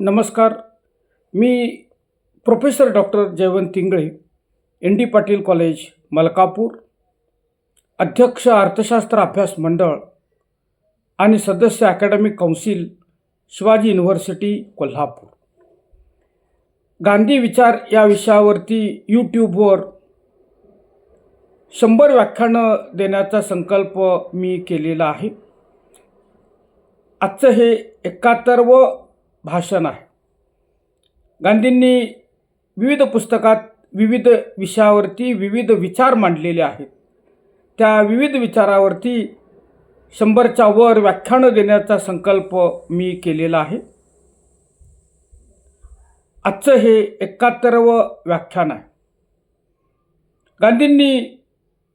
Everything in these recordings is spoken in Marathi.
नमस्कार. मी professor doctor Jaywant Tingale N D Patil college Malkapur अध्यक्ष अर्थशास्त्र अभ्यास मंडळ आणि सदस्य academic council Shivaji university Kolhapur. Gandhi विचार या विषयावरती यूट्यूबवर शंभर व्याख्यानं देण्याचा संकल्प मी केलेला आहे. आजचं हे एकाहत्तरवं भाषण आहे. गांधींनी विविध पुस्तकात विविध विषयावरती विविध विचार मांडलेले आहेत. त्या विविध विचारावरती शंभरच्या वर व्याख्यानं देण्याचा संकल्प मी केलेला आहे. आजचं हे एकाहत्तरवं व्याख्यान आहे. गांधींनी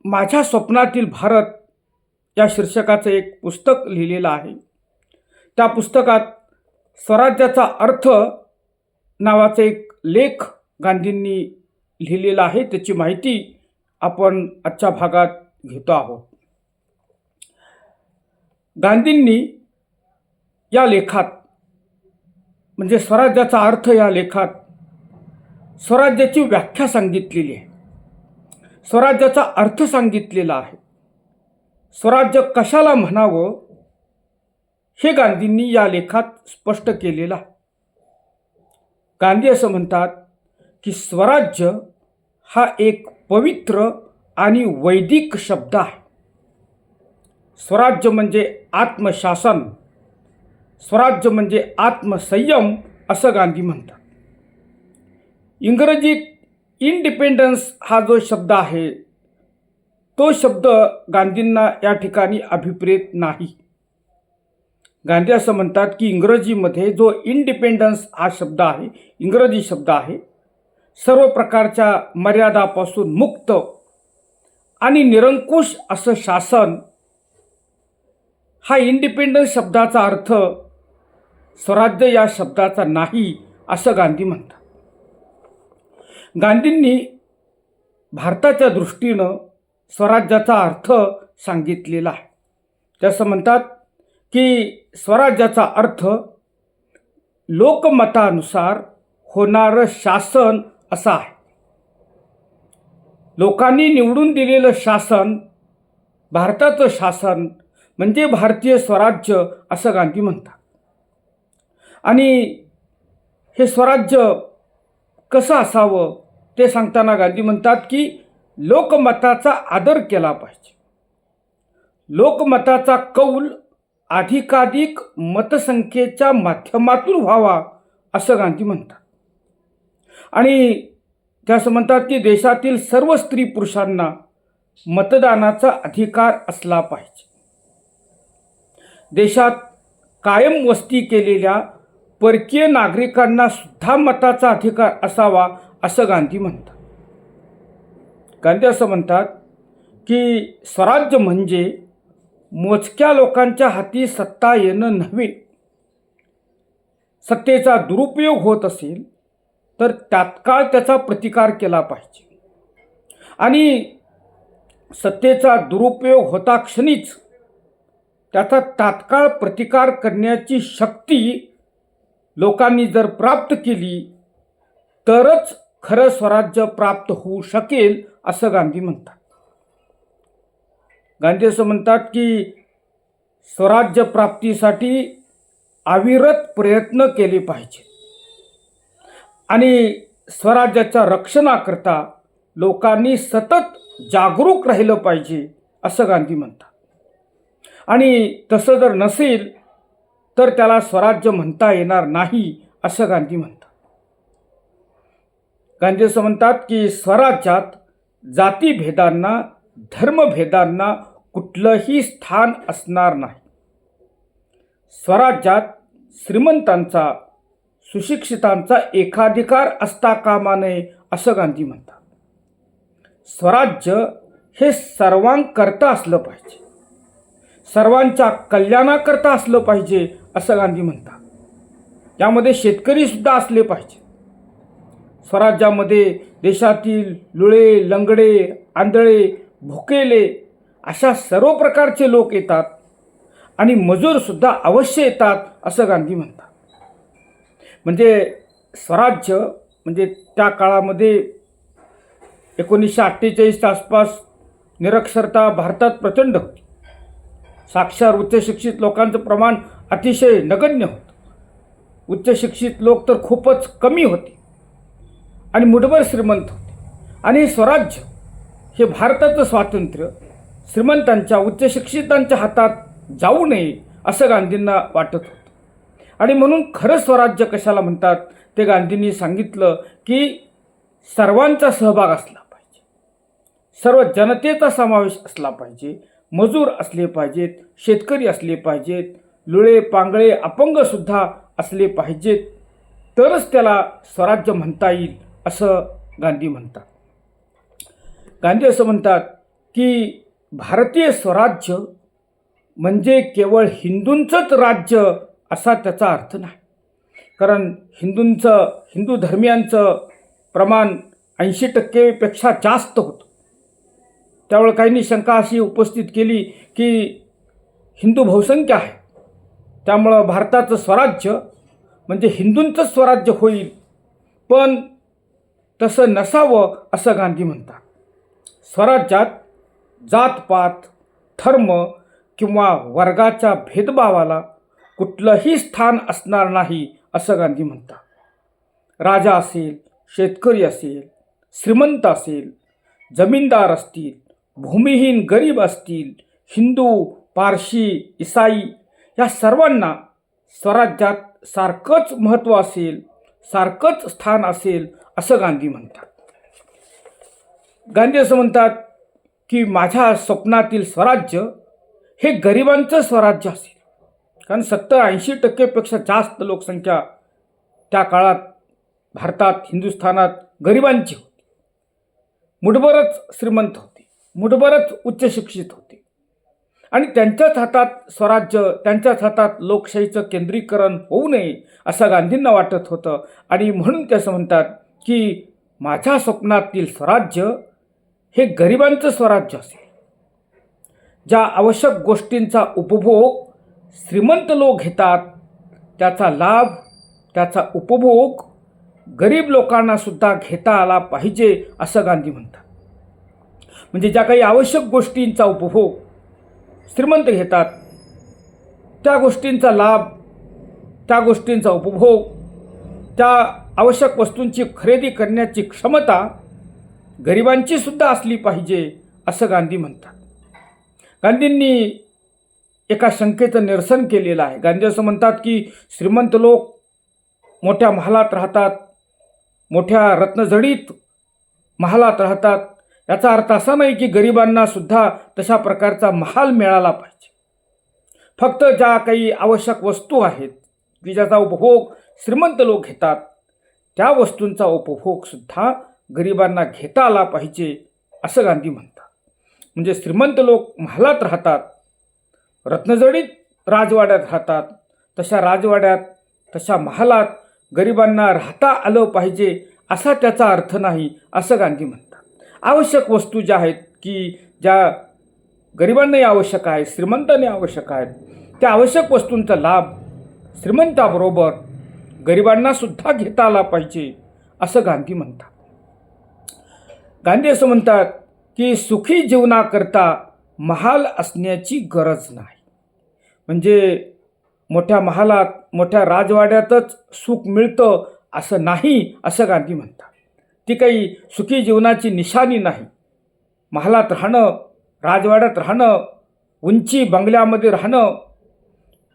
माझ्या स्वप्नातील भारत या शीर्षकाचं एक पुस्तक लिहिलेलं आहे. त्या पुस्तकात स्वराज्याचा अर्थ नावाचा एक लेख गांधींनी लिहिलेला आहे. त्याची माहिती आपण आजच्या भागात घेतो आहोत. गांधींनी या लेखात म्हणजे स्वराज्याचा अर्थ या लेखात स्वराज्याची व्याख्या सांगितलेली आहे. स्वराज्याचा अर्थ सांगितलेला आहे. स्वराज्य कशाला म्हणावं? हे गांधींनी या लेखात स्पष्ट केलेलं आहे. गांधी असं म्हणतात की स्वराज्य हा एक पवित्र आणि वैदिक शब्द आहे. स्वराज्य म्हणजे आत्मशासन स्वराज्य म्हणजे आत्मसंयम असं गांधी म्हणतात. इंग्रजीत इंडिपेंडन्स हा जो शब्द आहे तो शब्द गांधींना या ठिकाणी अभिप्रेत नाही. गांधी असं म्हणतात की इंग्रजीमध्ये जो इंडिपेंडन्स हा शब्द आहे इंग्रजी शब्द आहे सर्व प्रकारच्या मर्यादापासून मुक्त आणि निरंकुश असं शासन हा इंडिपेंडन्स शब्दाचा अर्थ स्वराज्य या शब्दाचा नाही असं गांधी म्हणतात. गांधींनी भारताच्या दृष्टीनं स्वराज्याचा अर्थ सांगितलेला आहे. ते असं म्हणतात की स्वराज्याचा अर्थ लोकमतानुसार होणारं शासन असं आहे. लोकांनी निवडून दिलेलं शासन भारताचं शासन म्हणजे भारतीय स्वराज्य असं गांधी म्हणतात. आणि हे स्वराज्य कसं असावं ते सांगताना गांधी म्हणतात की लोकमताचा आदर केला पाहिजे. लोकमताचा कौल अधिकाधिक मतसंख्येच्या माध्यमातून व्हावा असं गांधी म्हणतात. आणि त्या असं म्हणतात की देशातील सर्व स्त्री पुरुषांना मतदानाचा अधिकार असला पाहिजे. देशात कायम वस्ती केलेल्या परकीय नागरिकांना सुद्धा मताचा अधिकार असावा असं गांधी म्हणतात. गांधी असं म्हणतात की स्वराज्य म्हणजे मोजक्या लोकांच्या हाती सत्ता येणं नव्हे. सत्तेचा दुरुपयोग होत असेल तर तात्काळ त्याचा प्रतिकार केला पाहिजे. आणि सत्तेचा दुरुपयोग होता क्षणीच त्याचा तात्काळ प्रतिकार करण्याची शक्ती लोकांनी जर प्राप्त केली तरच खरं स्वराज्य प्राप्त होऊ शकेल असं गांधी म्हणतात. गांधी असं म्हणतात की स्वराज्य प्राप्तीसाठी अविरत प्रयत्न केले पाहिजे. आणि स्वराज्याच्या रक्षणाकरता लोकांनी सतत जागरूक राहिलं पाहिजे असं गांधी म्हणतात. आणि तसं जर नसेल तर त्याला स्वराज्य म्हणता येणार नाही असं गांधी म्हणतात. गांधी असं म्हणतात की स्वराज्यात जातीभेदांना धर्मभेदांना कुठलंही स्थान असणार नाही. स्वराज्यात श्रीमंतांचा सुशिक्षितांचा एकाधिकार असता कामा नये असं गांधी म्हणतात. स्वराज्य हे सर्वांकरता असलं पाहिजे. सर्वांच्या कल्याणाकरता असलं पाहिजे असं गांधी म्हणतात. त्यामध्ये शेतकरीसुद्धा असले पाहिजे. स्वराज्यामध्ये देशातील लुळे लंगडे आंधळे भुकेले अशा सर्व प्रकारचे लोक येतात आणि मजूरसुद्धा अवश्य येतात असं गांधी म्हणतात. म्हणजे स्वराज्य म्हणजे त्या काळामध्ये एकोणीसशे अठ्ठेचाळीसच्या आसपास निरक्षरता भारतात प्रचंड होती. साक्षर उच्चशिक्षित लोकांचं प्रमाण अतिशय नगण्य होतं. उच्चशिक्षित लोक तर खूपच कमी होते आणि मुठभर श्रीमंत होते. आणि स्वराज्य हे भारताचं स्वातंत्र्य श्रीमंतांच्या उच्चशिक्षितांच्या हातात जाऊ नये असं गांधींना वाटत होतं. आणि म्हणून खरं स्वराज्य कशाला म्हणतात ते गांधींनी सांगितलं की सर्वांचा सहभाग असला पाहिजे. सर्व जनतेचा समावेश असला पाहिजे मजूर असले पाहिजेत शेतकरी असले पाहिजेत लुळे पांगळे अपंगसुद्धा असले पाहिजेत तरच त्याला स्वराज्य म्हणता येईल असं गांधी म्हणतात. गांधी असं म्हणतात की भारतीय स्वराज्य म्हणजे केवळ हिंदूंचंच राज्य असा त्याचा अर्थ नाही. कारण हिंदूंचं हिंदू धर्मियांचं प्रमाण ऐंशी टक्केपेक्षा जास्त होतं. त्यामुळे काहींनी शंका अशी उपस्थित केली की हिंदू बहुसंख्य आहे. त्यामुळं भारताचं स्वराज्य म्हणजे हिंदूंचं स्वराज्य होईल. पण तसं नसावं असं गांधी म्हणतात. स्वराज्यात जातपात धर्म किंवा वर्गाच्या भेदभावाला कुठलंही स्थान असणार नाही असं गांधी म्हणतात. राजा असेल शेतकरी असेल श्रीमंत असेल जमीनदार असतील भूमिहीन गरीब असतील हिंदू पारशी इसाई या सर्वांना स्वराज्यात सारखंच महत्त्व असेल सारखंच स्थान असेल असं गांधी म्हणतात. गांधी असं म्हणतात की माझ्या स्वप्नातील स्वराज्य हे गरिबांचं स्वराज्य असेल. कारण सत्तर ऐंशी टक्केपेक्षा जास्त लोकसंख्या त्या काळात भारतात हिंदुस्थानात गरिबांची होती. मुठभरच श्रीमंत होते. मुठभरच उच्चशिक्षित होते. आणि त्यांच्याच हातात स्वराज्य त्यांच्याच हातात लोकशाहीचं केंद्रीकरण होऊ नये असं गांधींना वाटत होतं. आणि म्हणून ते असं म्हणतात की माझ्या स्वप्नातील स्वराज्य हे गरिबांचं स्वराज्य असेल. ज्या आवश्यक गोष्टींचा उपभोग श्रीमंत लोक घेतात त्याचा लाभ त्याचा उपभोग गरीब लोकांनासुद्धा घेता आला पाहिजे असं गांधी म्हणतात. म्हणजे ज्या काही आवश्यक गोष्टींचा उपभोग श्रीमंत घेतात त्या गोष्टींचा लाभ त्या गोष्टींचा उपभोग त्या आवश्यक वस्तूंची खरेदी करण्याची क्षमता गरिबांची सुद्धा असली पाहिजे असं गांधी म्हणतात. गांधींनी एका शंकेचं निरसन केलेलं आहे. गांधी असं म्हणतात की श्रीमंत लोक मोठ्या महालात राहतात मोठ्या रत्नजडीत महालात राहतात. याचा अर्थ असा नाही की गरिबांना सुद्धा तशा प्रकारचा महाल मिळाला पाहिजे. फक्त ज्या काही आवश्यक वस्तू आहेत की ज्याचा उपभोग श्रीमंत लोक घेतात त्या वस्तूंचा उपभोगसुद्धा गरिबांना घेता आला पाहिजे असं गांधी म्हणतात. म्हणजे श्रीमंत लोक महालात राहतात रत्नजडीत राजवाड्यात राहतात तशा राजवाड्यात तशा महालात गरिबांना राहता आलं पाहिजे असा त्याचा अर्थ नाही असं गांधी म्हणतात. आवश्यक वस्तू ज्या आहेत की ज्या गरिबांनाही आवश्यक आहे श्रीमंतांनी आवश्यक आहेत त्या आवश्यक वस्तूंचा लाभ श्रीमंताबरोबर गरिबांनासुद्धा घेता आला पाहिजे असं गांधी म्हणतात. गांधी असं म्हणतात की सुखी जीवनाकरता महाल असण्याची गरज नाही. म्हणजे मोठ्या महालात मोठ्या राजवाड्यातच सुख मिळतं असं नाही असं गांधी म्हणतात. ती काही सुखी जीवनाची निशाणी नाही. महालात राहणं राजवाड्यात राहणं उंची बंगल्यामध्ये राहणं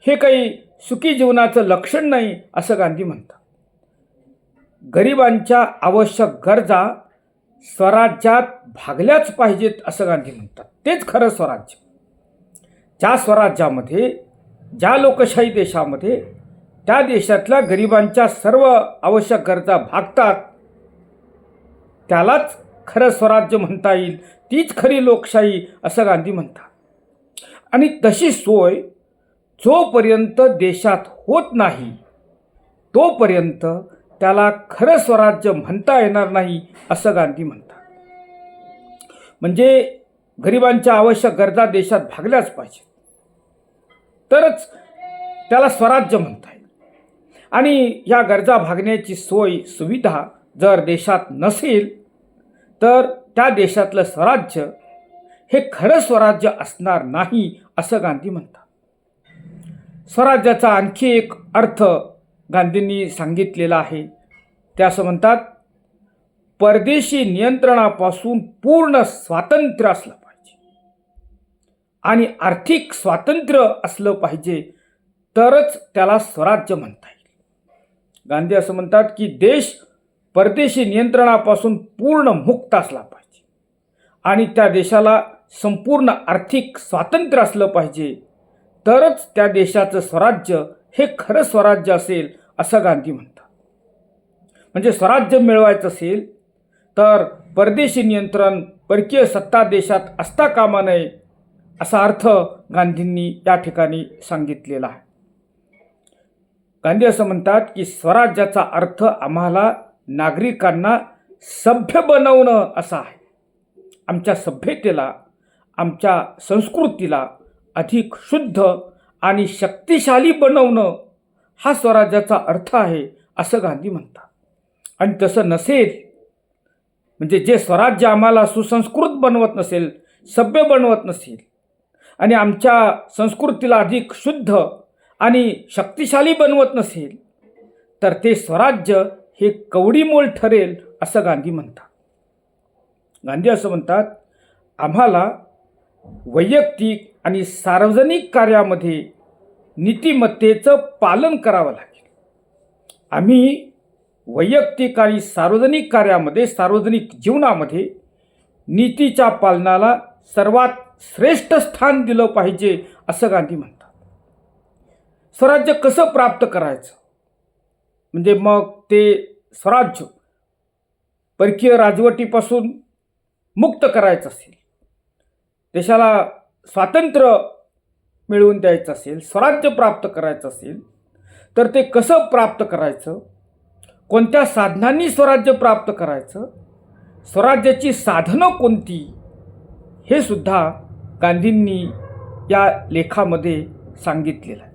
हे काही सुखी जीवनाचं लक्षण नाही असं गांधी म्हणतात. गरिबांच्या आवश्यक गरजा स्वराज्यात भागल्याच पाहिजेत असं गांधी म्हणतात. तेच खरं स्वराज्य. ज्या स्वराज्यामध्ये ज्या लोकशाही देशामध्ये त्या देशातल्या गरिबांच्या सर्व आवश्यक गरजा भागतात त्यालाच खरं स्वराज्य म्हणता येईल. तीच खरी लोकशाही असं गांधी म्हणतात. आणि तशी सोय जोपर्यंत देशात होत नाही तोपर्यंत त्याला खरं स्वराज्य म्हणता येणार नाही असं गांधी म्हणतात. म्हणजे गरिबांच्या आवश्यक गरजा देशात भागल्याच पाहिजे तरच त्याला स्वराज्य म्हणता येईल. आणि या गरजा भागण्याची सोय सुविधा जर देशात नसेल तर त्या देशातलं स्वराज्य हे खरं स्वराज्य असणार नाही असं गांधी म्हणतात. स्वराज्याचा आणखी एक अर्थ गांधींनी सांगितलेलं आहे. ते असं म्हणतात परदेशी नियंत्रणापासून पूर्ण स्वातंत्र्य असलं पाहिजे. आणि आर्थिक स्वातंत्र्य असलं पाहिजे तरच त्याला स्वराज्य म्हणता येईल. गांधी असं म्हणतात की देश परदेशी नियंत्रणापासून पूर्ण मुक्त असला पाहिजे. आणि त्या देशाला संपूर्ण आर्थिक स्वातंत्र्य असलं पाहिजे तरच त्या देशाचं स्वराज्य हे खरं स्वराज्य असेल असं गांधी म्हणतात. म्हणजे स्वराज्य मिळवायचं असेल तर परदेशी नियंत्रण परकीय सत्ता देशात असता कामा नये असा अर्थ गांधींनी या ठिकाणी सांगितलेला आहे. गांधी असं म्हणतात की स्वराज्याचा अर्थ आम्हाला नागरिकांना सभ्य बनवणं असा आहे. आमच्या सभ्यतेला आमच्या संस्कृतीला अधिक शुद्ध आणि शक्तिशाली बनवणं हा स्वराज्याचा अर्थ आहे असं गांधी म्हणतात. आणि तसं नसेल म्हणजे जे स्वराज्य आम्हाला सुसंस्कृत बनवत नसेल सभ्य बनवत नसेल आणि आमच्या संस्कृतीला अधिक शुद्ध आणि शक्तिशाली बनवत नसेल तर ते स्वराज्य हे कवडीमोल ठरेल असं गांधी म्हणतात. गांधी असं म्हणतात आम्हाला वैयक्तिक आणि सार्वजनिक कार्यामध्ये नीतिमत्तेचं पालन करावं लागेल. आम्ही वैयक्तिक आणि सार्वजनिक कार्यामध्ये सार्वजनिक जीवनामध्ये नीतीच्या पालनाला सर्वात श्रेष्ठ स्थान दिलं पाहिजे असं गांधी म्हणतात. स्वराज्य कसं प्राप्त करायचं? म्हणजे मग ते स्वराज्य परकीय राजवटीपासून मुक्त करायचं असेल. देशाला स्वातंत्र्य मिळवून द्यायचं असेल स्वराज्य प्राप्त करायचं असेल तर ते कसं प्राप्त करायचं? कोणत्या साधनांनी स्वराज्य प्राप्त करायचं? स्वराज्याची साधनं कोणती? हे सुद्धा गांधींनी या लेखामध्ये सांगितलेलं आहे.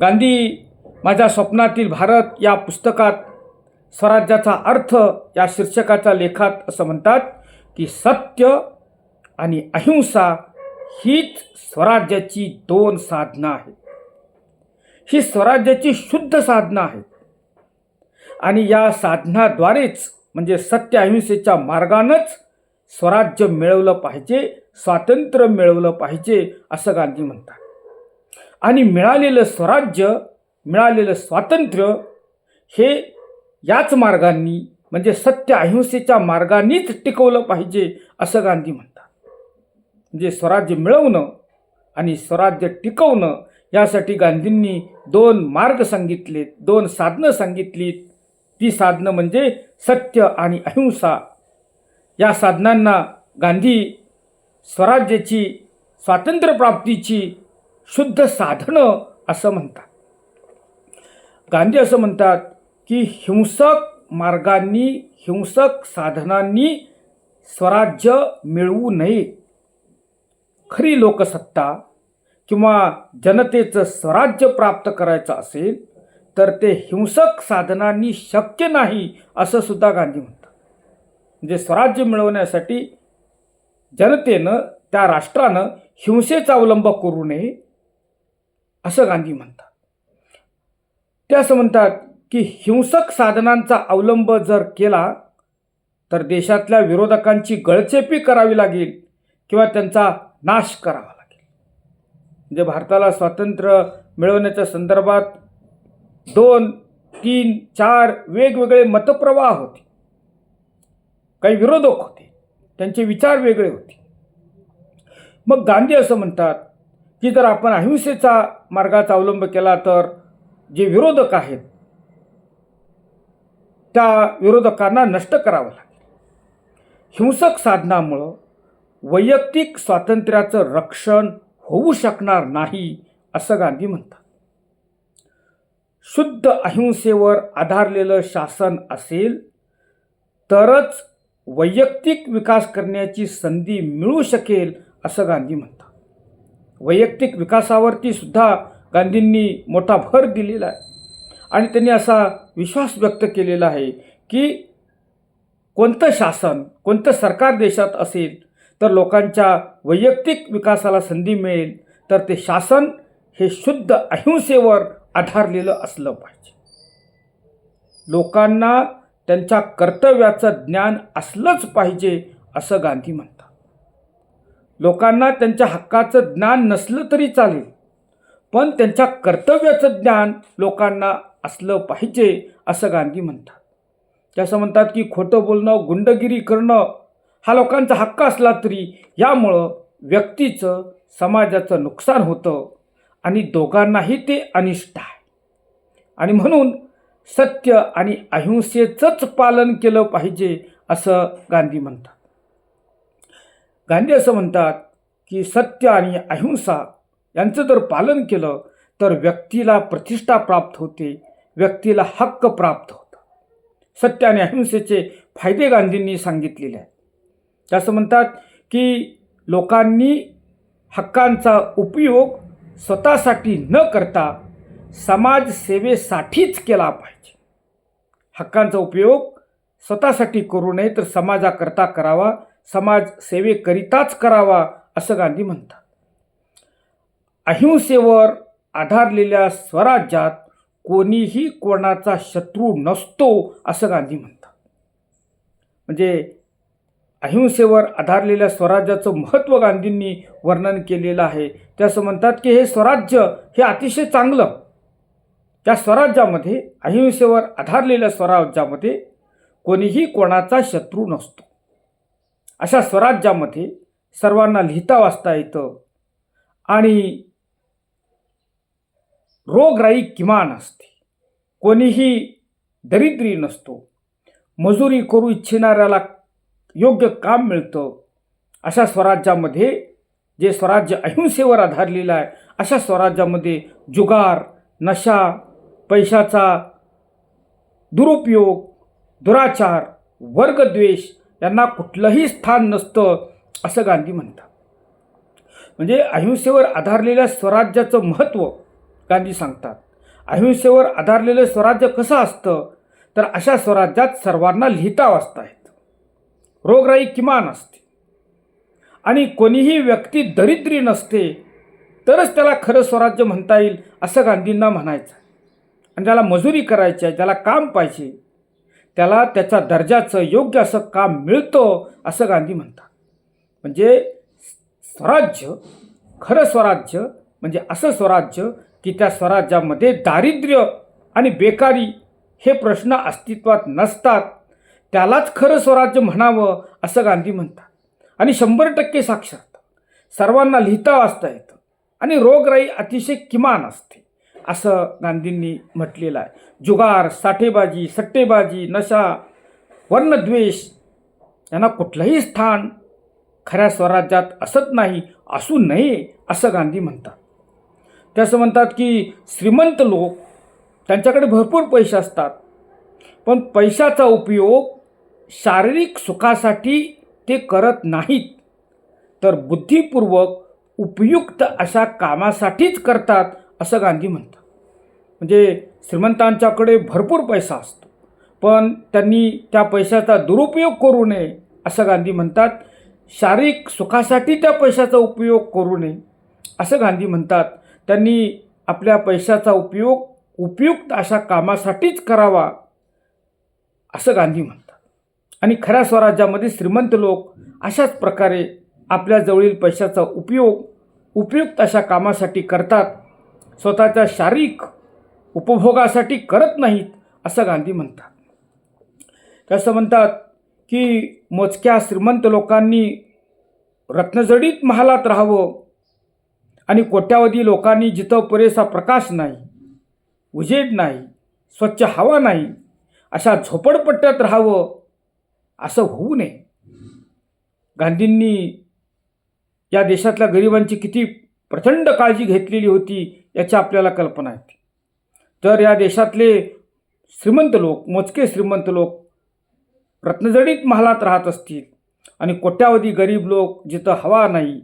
गांधी माझ्या स्वप्नातील भारत या पुस्तकात स्वराज्याचा अर्थ या शीर्षकाच्या लेखात असं म्हणतात की सत्य आणि अहिंसा हीच स्वराज्याची दोन साधनं आहेत. ही स्वराज्याची शुद्ध साधनं आहेत. आणि या साधनाद्वारेच म्हणजे सत्य अहिंसेच्या मार्गानंच स्वराज्य मिळवलं पाहिजे स्वातंत्र्य मिळवलं पाहिजे असं गांधी म्हणतात. आणि मिळालेलं स्वराज्य मिळालेलं स्वातंत्र्य हे याच मार्गांनी म्हणजे सत्य अहिंसेच्या मार्गानेच टिकवलं पाहिजे असं गांधी म्हणतात. म्हणजे स्वराज्य मिळवणं आणि स्वराज्य टिकवणं यासाठी गांधींनी दोन मार्ग सांगितलेत दोन साधनं सांगितलीत. ती साधनं म्हणजे सत्य आणि अहिंसा. या साधनांना गांधी स्वराज्याची स्वातंत्र्यप्राप्तीची शुद्ध साधनं असं म्हणतात. गांधी असं म्हणतात की हिंसक मार्गांनी हिंसक साधनांनी स्वराज्य मिळवू नये. खरी लोकसत्ता किंवा जनतेचं स्वराज्य प्राप्त करायचं असेल तर ते हिंसक साधनांनी शक्य नाही असं सुद्धा गांधी म्हणतात. म्हणजे स्वराज्य मिळवण्यासाठी जनतेनं त्या राष्ट्रानं हिंसेचा अवलंब करू नये असं गांधी म्हणतात. ते असं म्हणतात की हिंसक साधनांचा अवलंब जर केला तर देशातल्या विरोधकांची गळचेपी करावी लागेल किंवा त्यांचा नाश करावा लागेल. म्हणजे भारताला स्वातंत्र्य मिळवण्याच्या संदर्भात दोन तीन चार वेगवेगळे मतप्रवाह होते. काही विरोधक होते. त्यांचे विचार वेगळे होते. मग गांधी असं म्हणतात की जर आपण अहिंसेचा मार्गाचा अवलंब केला तर जे विरोधक आहेत त्या विरोधकांना नष्ट करावं लागेल. हिंसक साधनामुळं वैयक्तिक स्वातंत्र्याचं रक्षण होऊ शकणार नाही असं गांधी म्हणतात. शुद्ध अहिंसेवर आधारलेलं शासन असेल तरच वैयक्तिक विकास करण्याची संधी मिळू शकेल असं गांधी म्हणतात. वैयक्तिक विकासावरती सुद्धा गांधींनी मोठा भर दिलेला आहे. आणि त्यांनी असा विश्वास व्यक्त केलेला आहे की कोणतं शासन कोणतं सरकार देशात असेल तर लोकांच्या वैयक्तिक विकासाला संधी मिळेल तर ते शासन हे शुद्ध अहिंसेवर आधारलेलं असलं पाहिजे. लोकांना त्यांच्या कर्तव्याचं ज्ञान असलंच पाहिजे असं गांधी म्हणतात. लोकांना त्यांच्या हक्काचं ज्ञान नसलं तरी चालेल पण त्यांच्या कर्तव्याचं ज्ञान लोकांना असलं पाहिजे असं गांधी म्हणतात. जसं म्हणतात की खोटं बोलणं गुंडगिरी करणं हा लोकांचा हक्क असला तरी यामुळं व्यक्तीचं समाजाचं नुकसान होतं आणि दोघांनाही ते अनिष्ट आहे. आणि म्हणून सत्य आणि अहिंसेचंच पालन केलं पाहिजे असं गांधी म्हणतात. गांधी असं म्हणतात की सत्य आणि अहिंसा यांचं जर पालन केलं तर व्यक्तीला प्रतिष्ठा प्राप्त होते व्यक्तीला हक्क प्राप्त होतं सत्य आणि अहिंसेचे फायदे गांधींनी सांगितलेले आहेत. असं म्हणतात की लोकांनी हक्कांचा उपयोग स्वतःसाठी न करता समाजसेवेसाठीच केला पाहिजे. हक्कांचा उपयोग स्वतःसाठी करू नये तर समाजाकरता करावा समाजसेवेकरिताच करावा असं गांधी म्हणतात. अहिंसेवर आधारलेल्या स्वराज्यात कोणीही कोणाचा शत्रू नसतो असं गांधी म्हणतात. म्हणजे अहिंसेवर आधारलेल्या स्वराज्याचं महत्त्व गांधींनी वर्णन केलेलं आहे. त्याचं म्हणतात की हे स्वराज्य हे अतिशय चांगलं. त्या स्वराज्यामध्ये अहिंसेवर आधारलेल्या स्वराज्यामध्ये कोणीही कोणाचा शत्रू नसतो. अशा स्वराज्यामध्ये सर्वांना लिहिता वाचता येतं आणि रोगराई किमान असते. कोणीही दरिद्री नसतो. मजुरी करू इच्छिणाऱ्याला योग्य काम मिळतं. अशा स्वराज्यामध्ये जे स्वराज्य अहिंसेवर आधारलेलं आहे अशा स्वराज्यामध्ये जुगार नशा पैशाचा दुरुपयोग दुराचार वर्गद्वेष यांना कुठलंही स्थान नसतं असं गांधी म्हणतात. म्हणजे अहिंसेवर आधारलेल्या स्वराज्याचं महत्त्व गांधी सांगतात. अहिंसेवर आधारलेलं स्वराज्य कसं असतं? तर अशा स्वराज्यात सर्वांना लिहिता वाचता येतं. रोगराई किमान असते. आणि कोणीही व्यक्ती दरिद्री नसते तरच त्याला खरं स्वराज्य म्हणता येईल असं गांधींना म्हणायचं. आहे आणि ज्याला मजुरी करायची आहे ज्याला काम पाहिजे त्याला त्याच्या दर्जाचं योग्य असं काम मिळतं असं गांधी म्हणतात. म्हणजे स्वराज्य खरं स्वराज्य म्हणजे असं स्वराज्य की त्या स्वराज्यामध्ये दारिद्र्य आणि बेकारी हे प्रश्न अस्तित्वात नसतात. त्यालाच खरं स्वराज्य म्हणावं असं गांधी म्हणतात. आणि शंभर टक्के साक्षरता सर्वांना लिहिता वाचता येतं. आणि रोगराई अतिशय किमान असते. असं गांधींनी म्हटलेलं आहे. जुगार साठेबाजी सट्टेबाजी नशा वर्णद्वेष यांना कुठलंही स्थान खऱ्या स्वराज्यात असत नाही असू नये असं गांधी म्हणतात. ते असं म्हणतात की श्रीमंत लोक त्यांच्याकडे भरपूर पैसे असतात. पण पैशाचा उपयोग शारीरिक सुखासाठी ते करत नाहीत तर बुद्धिपूर्वक उपयुक्त अशा कामासाठीच करतात असं गांधी म्हणतात. म्हणजे श्रीमंतांच्याकडे भरपूर पैसा असतो पण त्यांनी त्या पैशाचा दुरुपयोग करू नये असं गांधी म्हणतात. शारीरिक सुखासाठी त्या पैशाचा उपयोग करू नये असं गांधी म्हणतात. त्यांनी आपल्या पैशाचा उपयोग उपयुक्त अशा कामासाठीच करावा असं गांधी म्हणतात. आणि खऱ्या स्वराज्यामध्ये श्रीमंत लोक अशाच प्रकारे आपल्या जवळील पैशाचा उपयोग उपयुक्त अशा कामासाठी करतात स्वतःच्या शारीरिक उपभोगासाठी करत नाहीत असं गांधी म्हणतात. कसं म्हणतात की मोजक्या श्रीमंत लोकांनी रत्नजडीत महालात राहावं आणि कोट्यावधी लोकांनी जिथं पुरेसा प्रकाश नाही उजेड नाही स्वच्छ हवा नाही अशा झोपडपट्ट्यात राहावं असं होऊ नये. गांधींनी या देशातल्या गरिबांची किती प्रचंड काळजी घेतलेली होती याची आपल्याला कल्पना येते तर या देशातले श्रीमंत लोक मोजके श्रीमंत लोक रत्नजडीत महालात राहत असतील आणि कोट्यावधी गरीब लोक जिथं हवा नाही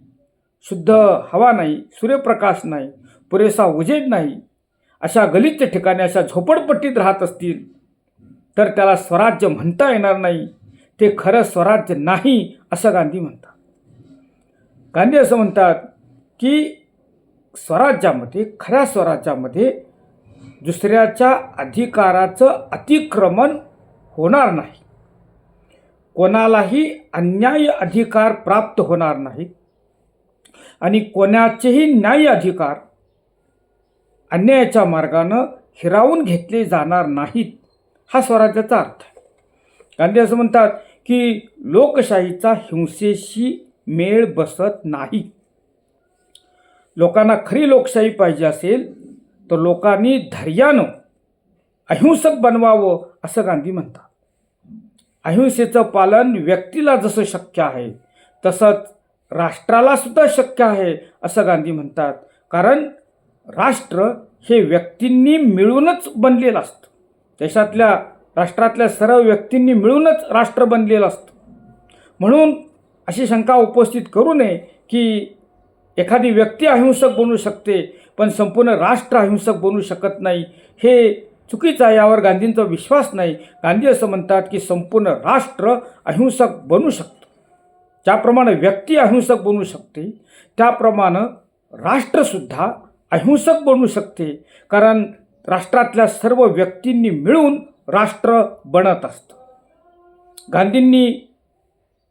शुद्ध हवा नाही सूर्यप्रकाश नाही पुरेसा उजेड नाही अशा गलिच्छ ठिकाणी अशा झोपडपट्टीत राहत असतील तर त्याला स्वराज्य म्हणता येणार नाही. ते खरं स्वराज्य नाही असं गांधी म्हणतात. गांधी असं म्हणतात की स्वराज्यामध्ये खऱ्या स्वराज्यामध्ये दुसऱ्याच्या अधिकाराचं अतिक्रमण होणार नाही. कोणालाही अन्याय अधिकार प्राप्त होणार नाही आणि कोणाचेही न्याय अधिकार अन्यायाच्या मार्गानं हिरावून घेतले जाणार नाहीत हा स्वराज्याचा अर्थ आहे. गांधी असं म्हणतात की लोकशाहीचा हिंसेशी मेळ बसत नाही. लोकांना खरी लोकशाही पाहिजे असेल तर लोकांनी धैर्यानं अहिंसक बनवावं असं गांधी म्हणतात. अहिंसेचं पालन व्यक्तीला जसं शक्य आहे तसंच राष्ट्राला सुद्धा शक्य आहे असं गांधी म्हणतात. कारण राष्ट्र हे व्यक्तींनी मिळूनच बनलेलं असतं. देशातल्या राष्ट्रातल्या सर्व व्यक्तींनी मिळूनच राष्ट्र बनलेलं असतं. म्हणून अशी शंका उपस्थित करू नये की एखादी व्यक्ती अहिंसक बनू शकते पण संपूर्ण राष्ट्र अहिंसक बनू शकत नाही. हे चुकीचं आहे यावर गांधींचा विश्वास नाही. गांधी असं म्हणतात की संपूर्ण राष्ट्र अहिंसक बनू शकतं. ज्याप्रमाणे व्यक्ती अहिंसक बनू शकते त्याप्रमाणे राष्ट्रसुद्धा अहिंसक बनू शकते. कारण राष्ट्रातल्या सर्व व्यक्तींनी मिळून राष्ट्र बनत असतं. गांधींनी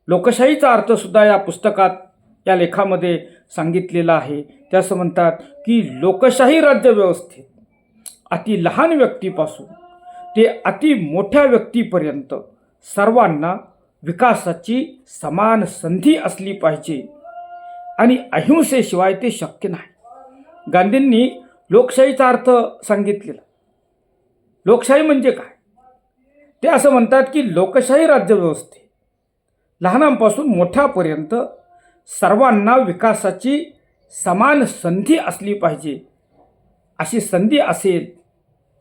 लोकशाहीचा अर्थसुद्धा या पुस्तकात या लेखामध्ये सांगितलेला आहे. ते असं म्हणतात की लोकशाही राज्यव्यवस्थेत अति लहान व्यक्तीपासून ते अति मोठ्या व्यक्तीपर्यंत सर्वांना विकासाची समान संधी असली पाहिजे आणि अहिंसेशिवाय ते शक्य नाही. गांधींनी लोकशाहीचा अर्थ सांगितलेला. लोकशाही म्हणजे काय? ते असं म्हणतात की लोकशाही राज्यव्यवस्थे लहानांपासून मोठ्यापर्यंत सर्वांना विकासाची समान संधी असली पाहिजे. अशी संधी असेल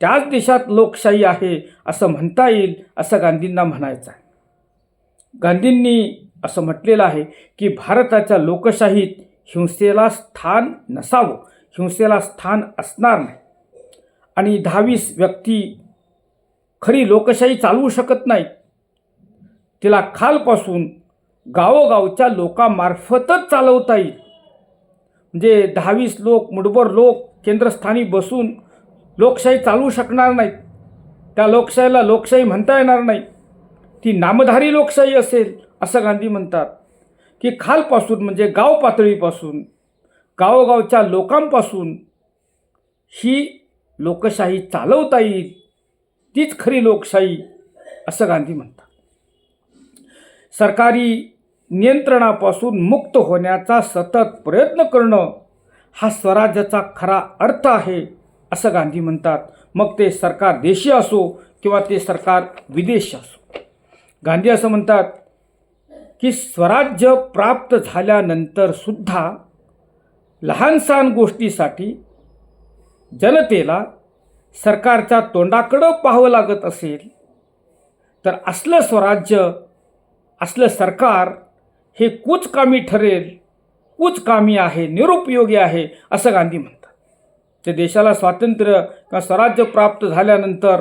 त्याच देशात लोकशाही आहे असं म्हणता येईल असं गांधींना म्हणायचं आहे. गांधींनी असं म्हटलेलं आहे की भारताच्या लोकशाहीत हिंसेला स्थान नसावं हिंसेला स्थान असणार नाही. आणि दहावीस व्यक्ती खरी लोकशाही चालवू शकत नाही. तिला खालपासून गावोगावच्या लोकांमार्फतच चालवता येईल. म्हणजे दहावीस लोक मुठभर लोक केंद्रस्थानी बसून लोकशाही चालवू शकणार नाहीत. त्या लोकशाहीला लोकशाही म्हणता येणार नाही. ती नामधारी लोकशाही असेल असं गांधी म्हणतात. की खालपासून म्हणजे गाव पातळीपासून गावोगावच्या लोकांपासून ही लोकशाही चालवता येईल. तीच खरी लोकशाही असं गांधी म्हणतात. सरकारी नियंत्रणापासून मुक्त होण्याचा सतत प्रयत्न करणं हा स्वराज्याचा खरा अर्थ आहे असं गांधी म्हणतात. मग ते सरकार देशी असो किंवा ते सरकार विदेशी असो. गांधी असं म्हणतात की स्वराज्य प्राप्त झाल्यानंतर सुद्धा लहानसहान गोष्टीसाठी जनतेला सरकारच्या तोंडाकडं पाहावं लागत असेल तर असलं स्वराज्य असलं सरकार हे कुचकामी ठरेल कुचकामी आहे निरुपयोगी आहे असं गांधी म्हणतात. ते देशाला स्वातंत्र्य किंवा स्वराज्य प्राप्त झाल्यानंतर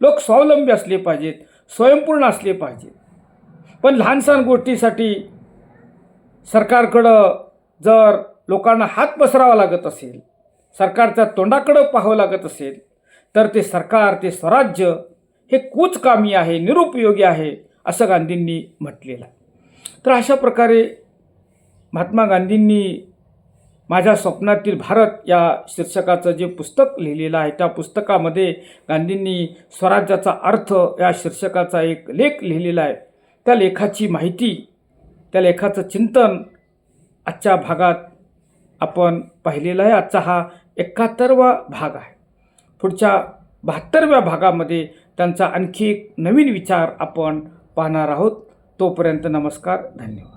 लोक स्वावलंबी असले पाहिजेत स्वयंपूर्ण असले पाहिजेत. पण लहानसहान गोष्टीसाठी सरकारकडं जर लोकांना हात पसरावा लागत असेल सरकारच्या तोंडाकडं पाहावं लागत असेल तर ते सरकार ते स्वराज्य हे कूचकामी आहे निरुपयोगी आहे असं गांधींनी म्हटलेलं तर अशा प्रकारे महात्मा गांधींनी माझ्या स्वप्नातील भारत या शीर्षकाचं जे पुस्तक लिहिलेलं आहे त्या पुस्तकामध्ये गांधींनी स्वराज्याचा अर्थ या शीर्षकाचा एक लेख लिहिलेला आहे. त्या लेखाची माहिती त्या लेखाचं चिंतन आजच्या भागात आपण पाहिलेलं आहे. आजचा हा एकाहत्तरवा भाग आहे. पुढच्या बहात्तरव्या भागामध्ये त्यांचा आणखी एक नवीन विचार आपण पाहणार आहोत. तोपर्यंत नमस्कार धन्यवाद.